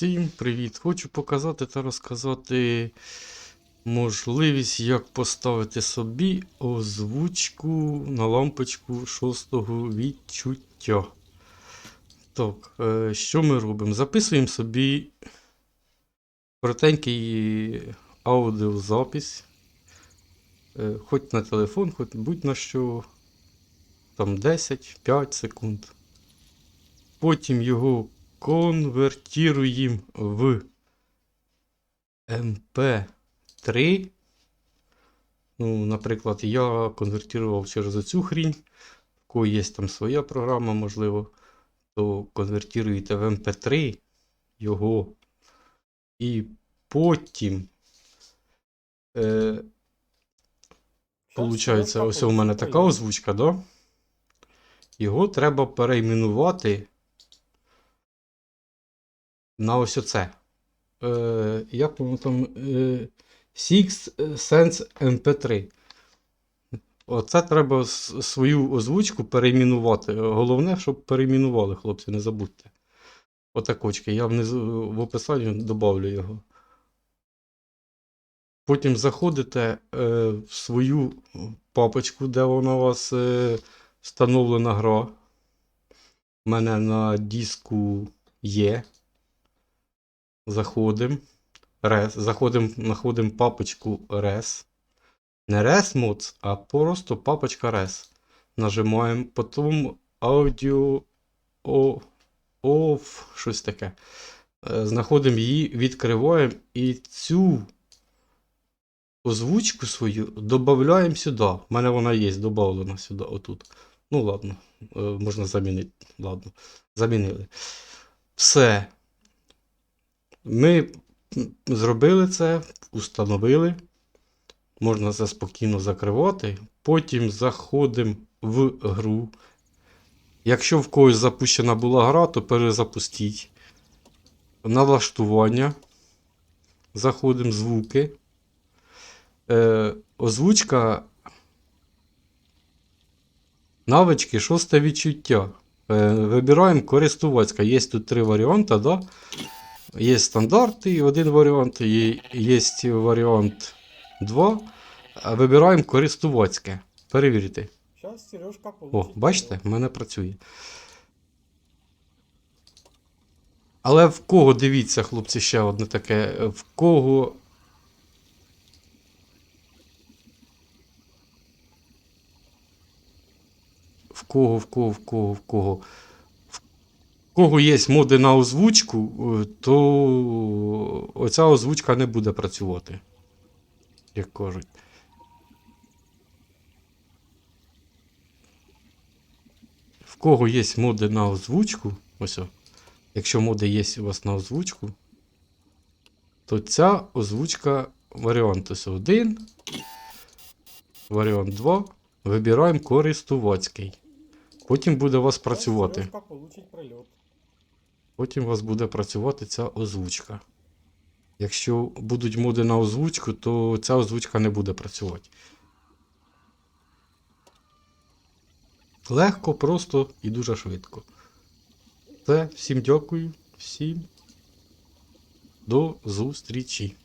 Всім привіт! Хочу показати та розказати можливість, як поставити собі озвучку на лампочку шостого відчуття. Так, е, що ми робимо? Записуємо собі коротенький аудіозапис. Е, Хоч на телефон, хоч будь-на що. Там 10-5 секунд. Потім його конвертуємо в MP3. Ну, наприклад, я конвертував через цю хрінь. В кого є там своя програма, можливо, то конвертуєте в MP3 його. І потім. Е, Получається, ось у мене така озвучка, да? Його треба перейменувати на ось оце. Е, як воно там. Е, Six Sense MP3. Оце треба свою озвучку перейменувати. Головне, щоб перейменували, хлопці, не забудьте. Отакочки. Я внизу в описанні добавлю його. Потім заходите е, в свою папочку, де вона у вас е, встановлена гра. У мене на диску є. Заходимо. Res. Знаходимо папочку Res. Не Res Mods, а просто папочка Res. Нажимаємо, потім Audio Off, щось таке. Е, Знаходимо її, відкриваємо і цю озвучку свою додаємо сюди. У мене вона є, додавлена сюди, отут. Ну, ладно, е, можна замінити. Ладно, замінили. Все. Ми зробили це, установили. Можна це спокійно закривати. Потім заходимо в гру. Якщо в когось запущена була гра, то перезапустіть. Налаштування. Заходимо звуки. Е, озвучка. Навички, шосте відчуття. Е, вибираємо користувацька. Є тут три варіанти, да? Є стандартний один варіант, є, є варіант 2. Вибираємо користувацьке. Сережка О, бачите, в мене працює. Але в кого, дивіться, хлопці, ще одне таке. В кого. В кого, в кого, в кого, в кого. Кого є моди на озвучку, е, то оця озвучка не буде працювати. Як кажуть. В кого є моди на озвучку, ось якщо моди є у вас на озвучку, то ця озвучка варіант ось один, варіант 2. Вибираємо користувацький. Потім буде у вас працювати. Потім у вас буде працювати ця озвучка. Якщо будуть моди на озвучку, то ця озвучка не буде працювати. Легко, просто і дуже швидко. Все, всім дякую, всім до зустрічі.